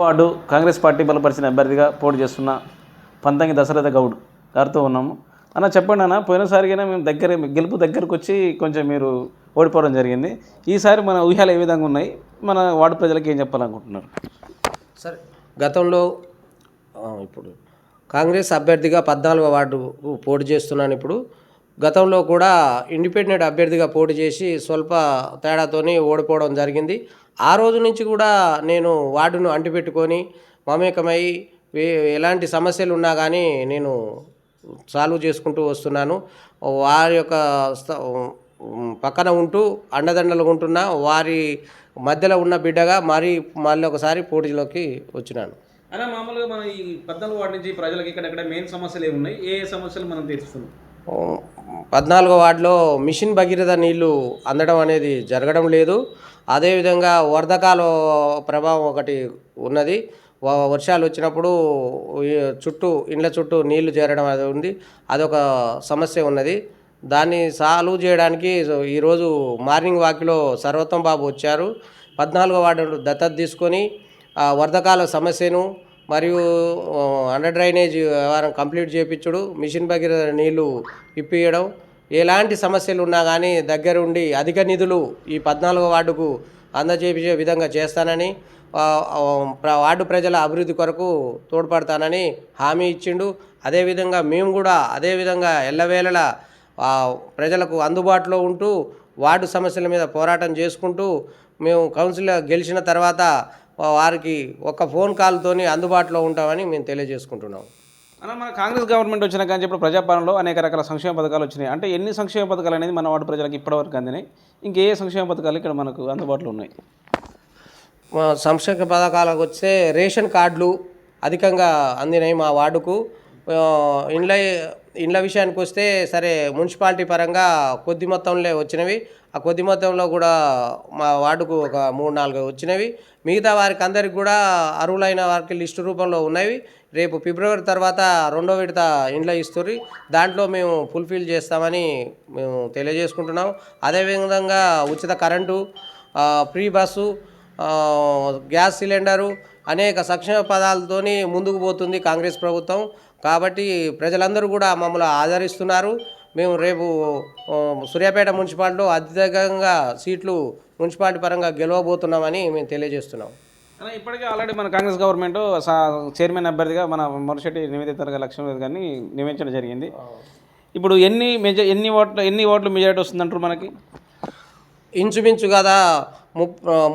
Ward Congress party బలపరిచిన అభ్యర్థిగా పోటీ చేస్తున్న పంతంగి దశరథ గౌడ్ గారితో ఉన్నాము. అన్న చెప్పండి అన్న పోయినసారిగా మేము దగ్గర గెలుపు దగ్గరకు వచ్చి కొంచెం మీరు ఓడిపోవడం జరిగింది. ఈసారి మన ఊహ్యాలు ఏ విధంగా ఉన్నాయి? మన వార్డు ప్రజలకు ఏం చెప్పాలనుకుంటున్నారు? సరే గతంలో ఇప్పుడు కాంగ్రెస్ అభ్యర్థిగా పద్నాలుగో వార్డు పోటీ చేస్తున్నాను. ఇప్పుడు గతంలో కూడా ఇండిపెండెంట్ అభ్యర్థిగా పోటీ చేసి స్వల్ప తేడాతోని ఓడిపోవడం జరిగింది. ఆ రోజు నుంచి కూడా నేను వార్డును అంటిపెట్టుకొని మమేకమై ఎలాంటి సమస్యలు ఉన్నా కానీ నేను సాల్వ్ చేసుకుంటూ వస్తున్నాను. వారి యొక్క పక్కన ఉంటూ అండదండలు ఉంటున్నా వారి మధ్యలో ఉన్న బిడ్డగా మరి మళ్ళీ ఒకసారి పోటీలోకి వచ్చినాను. అన్న మామూలుగా మన ఈ పద్నాలుగు వార్డు నుంచి ప్రజలకు ఇక్కడ మెయిన్ సమస్యలు ఏమి ఉన్నాయి ఏ సమస్యలు మనం తీరుస్తున్నాం ఓ, పద్నాలుగో వార్డులో మిషన్ భగీరథ నీళ్ళు అందడం అనేది జరగడం లేదు. అదేవిధంగా వరదకాల ప్రభావం ఒకటి ఉన్నది. వర్షాలు వచ్చినప్పుడు చుట్టూ ఇండ్ల చుట్టూ నీళ్ళు చేరడం అది ఉంది. అదొక సమస్య ఉన్నది. దాన్ని సాల్వ్ చేయడానికి ఈరోజు మార్నింగ్ వాక్లో సర్వోత్తం బాబు వచ్చారు. పద్నాలుగో వార్డు దత్తత తీసుకొని ఆ వరదకాల సమస్యను మరియు అండర్ డ్రైనేజ్ వ్యవహారం కంప్లీట్ చేయించుడు మిషన్ భగీరథ నీళ్ళు ఇప్పియడం ఎలాంటి సమస్యలు ఉన్నా కానీ దగ్గరుండి అధిక నిధులు ఈ పద్నాలుగో వార్డుకు అందజేపించే విధంగా చేస్తానని ప్ర- వార్డు ప్రజల అభివృద్ధి కొరకు తోడ్పడతానని హామీ ఇచ్చిండు. అదేవిధంగా మేము కూడా అదేవిధంగా ఎల్లవేళలా ప్రజలకు అందుబాటులో ఉంటూ వార్డు సమస్యల మీద పోరాటం చేసుకుంటూ మేము కౌన్సిల్ గెలిచిన తర్వాత వారికి ఒక ఫోన్ కాల్తోని అందుబాటులో ఉంటామని మేము తెలియజేసుకుంటున్నాం. అన్న మన కాంగ్రెస్ గవర్నమెంట్ వచ్చిన కానీ ఇప్పుడు ప్రజాపాలనలో అనేక రకాల సంక్షేమ పథకాలు వచ్చినాయి. అంటే ఎన్ని సంక్షేమ పథకాలు అనేది మన వార్డు ప్రజలకు ఇప్పటివరకు అందినాయి. ఇంకే సంక్షేమ పథకాలు ఇక్కడ మనకు అందుబాటులో ఉన్నాయి? మా సంక్షేమ పథకాలకు వస్తే రేషన్ కార్డులు అధికంగా అందినాయి మా వార్డుకు. ఇండ్ల ఇండ్ల విషయానికి వస్తే సరే మున్సిపాలిటీ పరంగా కొద్ది మొత్తంలో వచ్చినవి. ఆ కొద్ది మొత్తంలో కూడా మా వార్డుకు ఒక మూడు నాలుగు వచ్చినవి. మిగతా వారికి అందరికి కూడా అర్హులైన వారికి లిస్టు రూపంలో ఉన్నవి. రేపు ఫిబ్రవరి తర్వాత రెండో విడత ఇండ్ల ఇస్తుంది దాంట్లో మేము ఫుల్ఫిల్ చేస్తామని మేము తెలియజేసుకుంటున్నాం. అదేవిధంగా ఉచిత current free bus gas cylinder అనేక సంక్షేమ పదాలతోని ముందుకు పోతుంది కాంగ్రెస్ ప్రభుత్వం. కాబట్టి ప్రజలందరూ కూడా మమ్మల్ని ఆదరిస్తున్నారు. మేము రేపు సూర్యాపేట మున్సిపాలిటీలో అత్యధికంగా సీట్లు మున్సిపాలిటీ పరంగా గెలవబోతున్నామని మేము తెలియజేస్తున్నాం. ఇప్పటికే ఆల్రెడీ మన కాంగ్రెస్ గవర్నమెంట్ చైర్మన్ అభ్యర్థిగా మన మొరశెట్టి నివేదిత లక్ష్మీ గారిని నియమించడం జరిగింది. ఇప్పుడు ఎన్ని మెజ ఎన్ని ఓట్లు ఎన్ని ఓట్లు మెజారిటీ వస్తుందంటారు మనకి? ఇంచుమించు కదా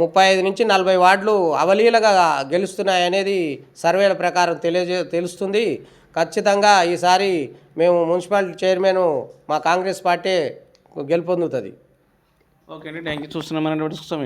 ముప్పై ఐదు నుంచి నలభై వార్డులు అవలీలగా గెలుస్తున్నాయనేది సర్వేల ప్రకారం తెలియజే తెలుస్తుంది. ఖచ్చితంగా ఈసారి మేము మున్సిపాలిటీ చైర్మన్ మా కాంగ్రెస్ పార్టీ గెలుపొందుతుంది. ఓకే అండి. థ్యాంక్ యూ చూస్తున్నాం చూస్తాం